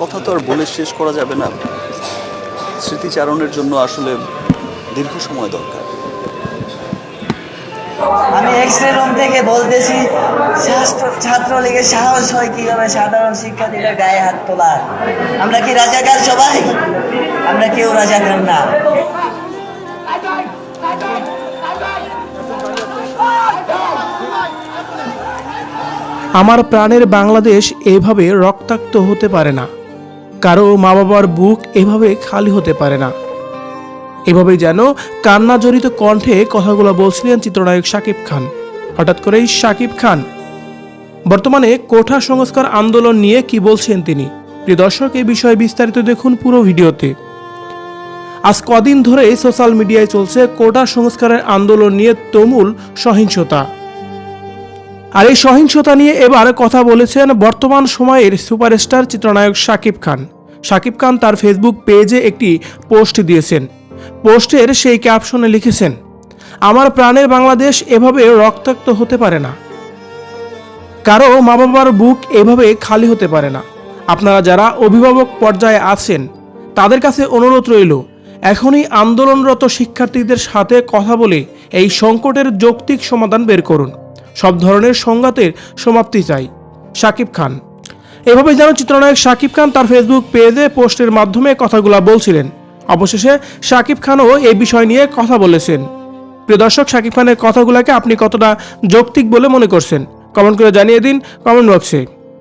কথা তো আর বলে শেষ করা যাবে না। স্মৃতিচারণের জন্য আসলে দীর্ঘ সময় দরকার। আমি এক্স রুম থেকে বলতেছি ছাত্র ছাত্রলীগের সাহস হয় কীভাবে সাধারণ শিক্ষার্থীদের গায়ে হাত তোলার। আমরা কি রাজাকার সবাই? আমরা কেউ রাজাকার না। আমার প্রাণের বাংলাদেশ এভাবে রক্তাক্ত হতে পারে না। কারও মা বাবার বুক এভাবে খালি হতে পারে না। এভাবেই যেন কান্না জড়িত কণ্ঠে কথাগুলো বলছিলেন চিত্রনায়ক শাকিব খান। হঠাৎ করেই শাকিব খান, বর্তমানে কোঠা সংস্কার আন্দোলন নিয়ে কি বলছেন তিনি? প্রিয় দর্শক, এই বিষয়ে বিস্তারিত দেখুন পুরো ভিডিওতে। আজ কদিন ধরে সোশ্যাল মিডিয়ায় চলছে কোটা সংস্কারের আন্দোলন নিয়ে তুমুল সহিংসতা। আর এই সহিংসতা নিয়ে এবার কথা বলেছেন বর্তমান সময়ের সুপারস্টার চিত্রনায়ক শাকিব খান। শাকিব খান তার ফেসবুক পেজে একটি পোস্ট দিয়েছেন। পোস্টের সেই ক্যাপশনে লিখেছেন, আমার প্রাণের বাংলাদেশ এভাবে রক্তাক্ত হতে পারে না। কারও মা বাবার বুক এভাবে খালি হতে পারে না। আপনারা যারা অভিভাবক পর্যায়ে আছেন, তাদের কাছে অনুরোধ রইল, এখনই আন্দোলনরত শিক্ষার্থীদের সাথে কথা বলে এই সংকটের যৌক্তিক সমাধান বের করুন। সব ধরনের সংঘাতের সমাপ্তি চাই। শাকিব খান। এভাবে যেন চিত্রনায়ক শাকিব খান তার ফেসবুক পেজে পোস্টের মাধ্যমে কথাগুলো বলছিলেন। অবশেষে শাকিব খানও এই বিষয় নিয়ে কথা বলেছেন। প্রিয় দর্শক শাকিব খানের কথাগুলোকে আপনি কতটা যৌক্তিক বলে মনে করছেন? কমেন্ট করে জানিয়ে দিন কমেন্ট বক্সে